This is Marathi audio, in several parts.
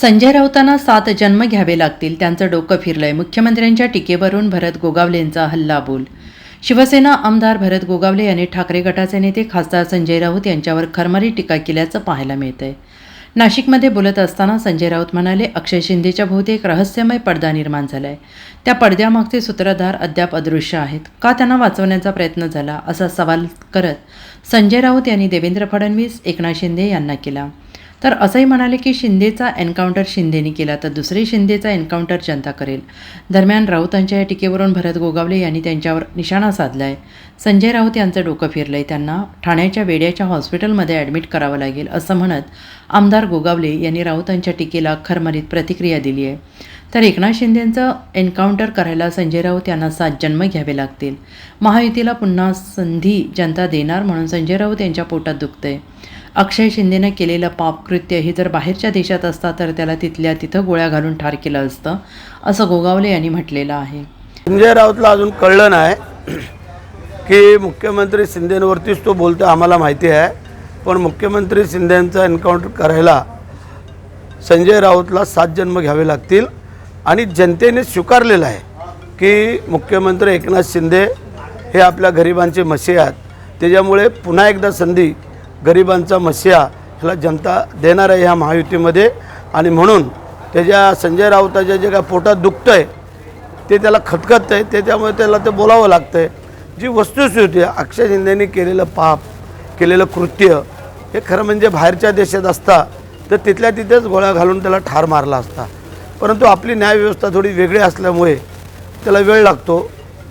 संजय राऊतांना सात जन्म घ्यावे लागतील. त्यांचं डोकं फिरलंय. मुख्यमंत्र्यांच्या टीकेवरून भरत गोगावलेंचा हल्लाबोल. शिवसेना आमदार भरत गोगावले यांनी ठाकरे गटाचे नेते खासदार संजय राऊत यांच्यावर खरमरी टीका केल्याचं पाहायला मिळतंय. नाशिकमध्ये बोलत असताना संजय राऊत म्हणाले अक्षय शिंदेच्या भोवती एक रहस्यमय पडदा निर्माण झालाय. त्या पडद्यामागचे सूत्रधार अद्याप अदृश्य आहेत. का त्यांना वाचवण्याचा प्रयत्न झाला? असा सवाल करत संजय राऊत यांनी देवेंद्र फडणवीस एकनाथ शिंदे यांना केला. तर असंही म्हणाले की शिंदेचा एन्काउंटर शिंदेने केला तर दुसरी शिंदेचा एन्काउंटर जनता करेल. दरम्यान राऊतांच्या या टीकेवरून भरत गोगावले यांनी त्यांच्यावर निशाणा साधलाय. संजय राऊत यांचं डोकं फिरलं आहे त्यांना ठाण्याच्या वेड्याच्या हॉस्पिटलमध्ये ॲडमिट करावं लागेल असं म्हणत आमदार गोगावले यांनी राऊतांच्या टीकेला खरमरीत प्रतिक्रिया दिली आहे तर एकनाथ शिंदेंचं एन्काउंटर करायला संजय राऊत यांना सात जन्म घ्यावे लागतील. महायुतीला पुन्हा संधी जनता देणार म्हणून संजय राऊत यांच्या पोटात दुखतंय. अक्षय शिंदेनं केलेलं पापकृत्य हे जर बाहेरच्या देशात असता तर त्याला तिथल्या तिथं गोळ्या घालून ठार केलं असतं असं गोगावले यांनी म्हटलेलं आहे. संजय राऊतला अजून कळलं नाही की मुख्यमंत्री शिंदेवरतीच तो बोलतो आम्हाला माहिती आहे. पण मुख्यमंत्री शिंदेंचा एन्काउंटर करायला संजय राऊतला सात जन्म घ्यावे लागतील. आणि जनतेने स्वीकारलेलं आहे की मुख्यमंत्री एकनाथ शिंदे हे आपल्या गरिबांचे मसीहा आहेत. त्याच्यामुळे पुन्हा एकदा संधी गरिबांचा मसीहा ह्याला जनता देणार आहे ह्या महायुतीमध्ये. आणि म्हणून त्याच्या संजय राऊताच्या जे काय पोटात दुखतं आहे ते त्याला खतखत आहे ते त्यामुळे त्याला ते बोलावं लागतं आहे जी वस्तुस्थिती आहे अक्षय शिंदेनी केलेलं पाप केलेलं कृत्य हे खरं म्हणजे बाहेरच्या देशात असता तर तिथल्या तिथेच गोळ्या घालून त्याला ठार मारला असता. परंतु आपली न्यायव्यवस्था थोडी वेगळी असल्यामुळे त्याला वेळ लागतो.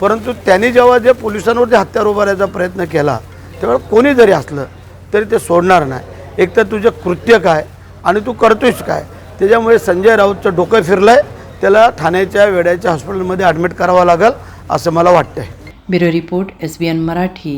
परंतु त्यांनी जेव्हा जे पोलिसांवरती हत्यार उभारायचा प्रयत्न केला तेव्हा कोणी जरी असलं तरी ते सोडणार नाही. एक तर तुझं कृत्य काय आणि तू करतोयस काय? त्याच्यामुळे संजय राऊतचं डोकं फिरलं आहे त्याला ठाण्याच्या वेड्याच्या हॉस्पिटलमध्ये ॲडमिट करावं लागेल असं मला वाटतं आहे bureau report S B N Marathi.